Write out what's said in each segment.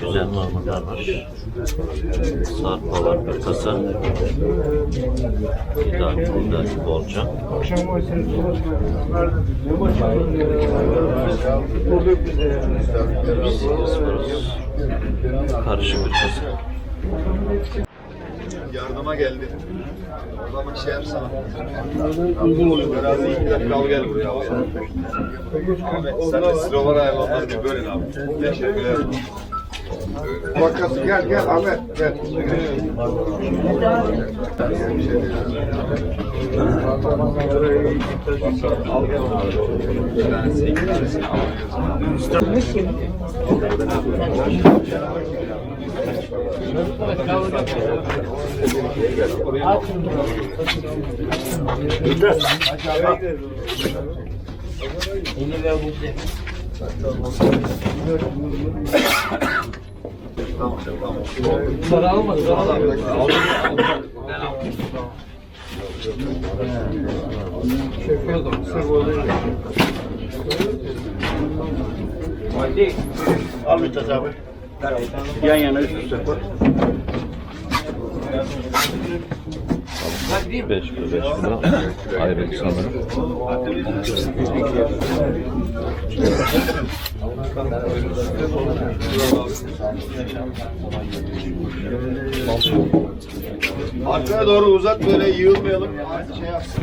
Güzel marmarlar var. Sarpa var bir kasa. Bir dahaki buradaki bolca. Hepsi ısparoz. Karışık bir kasa. Yardıma geldi. O zaman şey yapsana. Uygun oluyor. Biraz iyi iki dakika al gel buraya. Ahmet sen de sıralar hayvanlar bir bölün abi. Teşekkürler. Bakası gel gel Ahmet gel. Bir iki tanesini alıyoruz. Tamam tamam. Al bir tas abi. Yan yana üst üste koy. 5 kilo 5 kilo. Ayrı sanırım. Arkaya doğru uzat böyle yığılmayalım. Şey yapsın.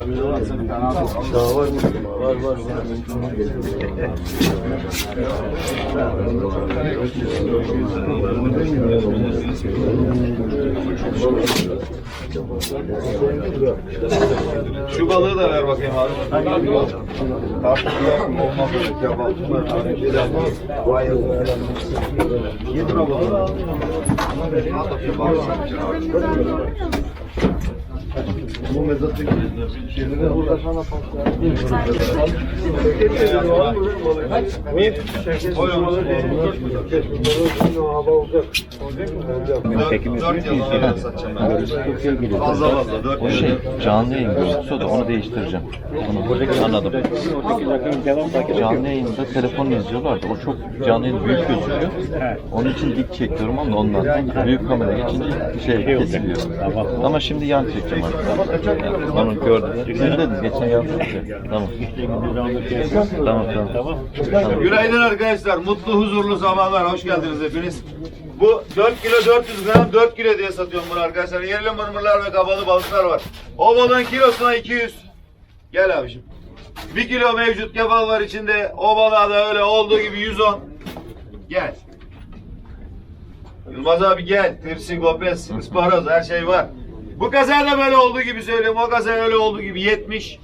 Şu balığı da ver bakayım abi. Tartıklı olmaz öyle kebap. Vay Yedim o balığı. Bu mezatı şeyleri burada sana. Fazla fazla. O şey canlı yayın görüntüsü da onu değiştireceğim. Onu anladım. Canlı yayında telefon izliyorlar da o çok canlı yayın büyük gözüküyor. Onun için dik çekiyorum ama ondan. Büyük kamera geçince şey kesiliyor. Ama şimdi yan çekeceğim onu gördüm. Siz dediniz geçen yaptık. Tamam. Tamam tamam. Tamam. Günaydın arkadaşlar. Mutlu, huzurlu zamanlar. Hoş geldiniz hepiniz. Bu 4 kilo 400 gram 4 kilo diye satıyorum bunu arkadaşlar. Yerli mırmırlar ve kabalı balıklar var. O balığın kilosuna 200. Gel abiciğim. 1 kilo mevcut kebal var içinde. O balığa da öyle olduğu gibi 110. Gel. Yılmaz abi gel. Tırsi, gopes, ısparoz her şey var. Bu kazada böyle olduğu gibi söylüyorum. O kaza öyle olduğu gibi 70.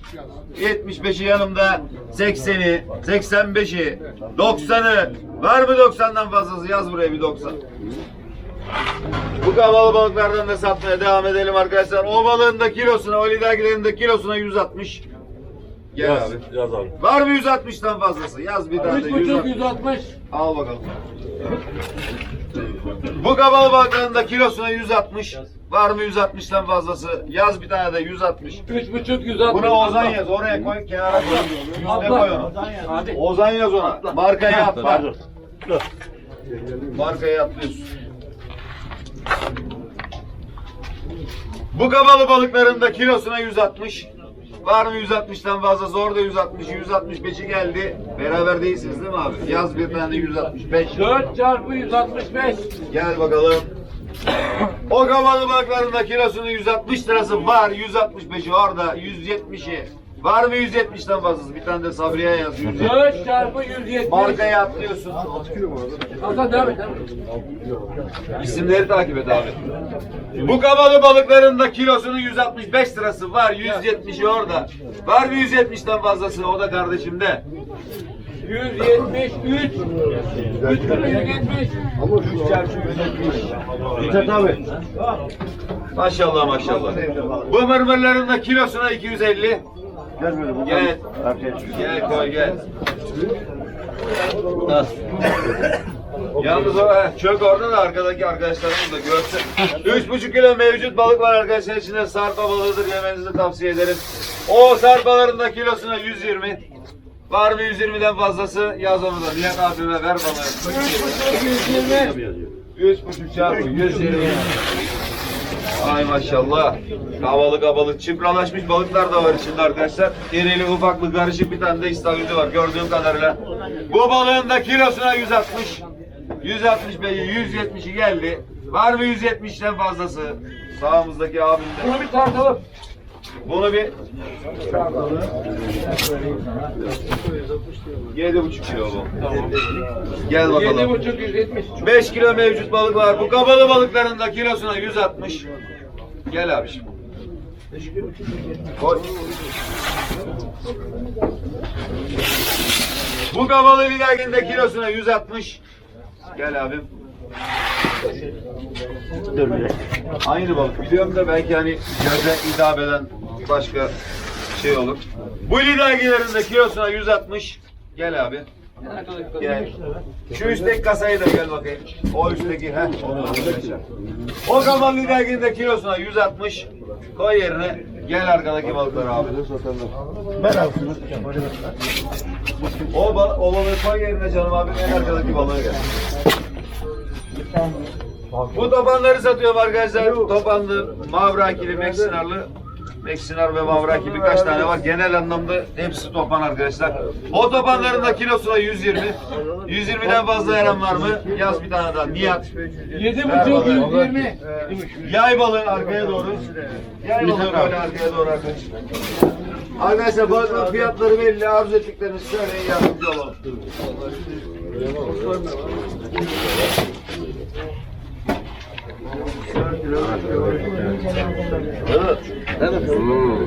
75'i yanımda 80'i, 85'i, 90'ı. Var mı 90'dan fazlası? Yaz buraya bir 90. Bu kavalı balıklardan da satmaya devam edelim arkadaşlar. O balığın da kilosuna, o lidergilerin de kilosuna 160. Gel abi. Yaz abi. Var mı 160'tan fazlası? Yaz bir tane. 160. 160. Al bakalım. Bu kabalı balıkların da kilosuna 160. Var mı 160'tan fazlası? Yaz bir tane de 160. 3,5 160. Buna Ozan yaz. Oraya koy kenara koy. Üstüne koy onu. Hadi. Ozan yaz ona. Markayı atma. Markayı atlıyorsun. Bu kabalı balıkların da kilosuna 160. Var mı 160'tan fazlası? Orada 160, 165'i geldi. Beraber değilsiniz değil mi abi? Yaz bir tane de 165. 4 çarpı 165. Gel bakalım. O kabalı balıkların da kilosunun 160 lirası var. 165'i orada, 170'i. Var mı 170'ten fazlası? Bir tane de Sabriye yazıyor. 4 çarpı 170. Markayı atlıyorsun. Hasan devam et. devam et. İsimleri takip et abi. Bu kabalı balıkların da kilosunun 165 lirası var. 170'i orada. Var mı 170'ten fazlası? O da kardeşimde. 173. 3 kilo 170. Mithat abi. Maşallah maşallah. Bu mırmırların da kilosuna 250. Gel böyle. Gel. Gel koy gel. Yalnız o çök orada da arkadaki arkadaşlarımız da görsün. Üç buçuk kilo mevcut balık var arkadaşlar içinde sarpa balığıdır yemenizi tavsiye ederim. O sarpaların da kilosuna 120. Var mı 120'den fazlası yaz onu da. Nihat abime ver balığı. 120. Üç buçuk çarpı 120. Ay maşallah. Kavalı kabalı çipralaşmış balıklar da var içinde arkadaşlar. İrili ufaklı karışık bir tane de istavrido var gördüğüm kadarıyla. Bu balığın da kilosuna 160. 160 beyi 170'i geldi. Var mı 170'ten fazlası? Sağımızdaki abimde. Bunu bir tartalım. Bunu bir Yedi buçuk kilo bu. Gel bakalım. 7,5 170. 5 kilo mevcut balık var. Bu kabalı balıkların da kilosuna 160. Gel abi şimdi. Koy. Bu kabalı lidergin de kilosuna 160. Gel abim. Bir. Aynı balık biliyorum da belki hani göze hitap eden başka şey olur. Bu lidergilerin de kilosuna 160. Gel abi. Gel. Şu üstteki kasayı da gel bakayım. O üstteki he. Onu arkadaşlar. O zaman liderginin de kilosuna 160. Koy yerine. Gel arkadaki balıklar abi. Ben abi. O, bal o balığı koy yerine canım abi. En arkadaki balığı gel. Bu topanları satıyorum arkadaşlar. Topanlı, mavrakili, meksinarlı. Meksinar ve Mavrak gibi kaç tane var. Genel anlamda hepsi topan arkadaşlar. O topanların da kilosuna 120. 120'den fazla yaran var mı? Yaz bir tane daha. Nihat. 7,5 120. Yay balığı arkaya doğru. Yay balığı böyle arkaya doğru arkadaşlar. Arkadaşlar bazen fiyatları belli. Arzu ettiklerini söyleyin yardımcı olalım. Thank you. Evet. Evet. Hmm.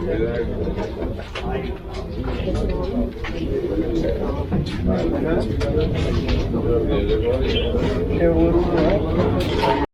Şey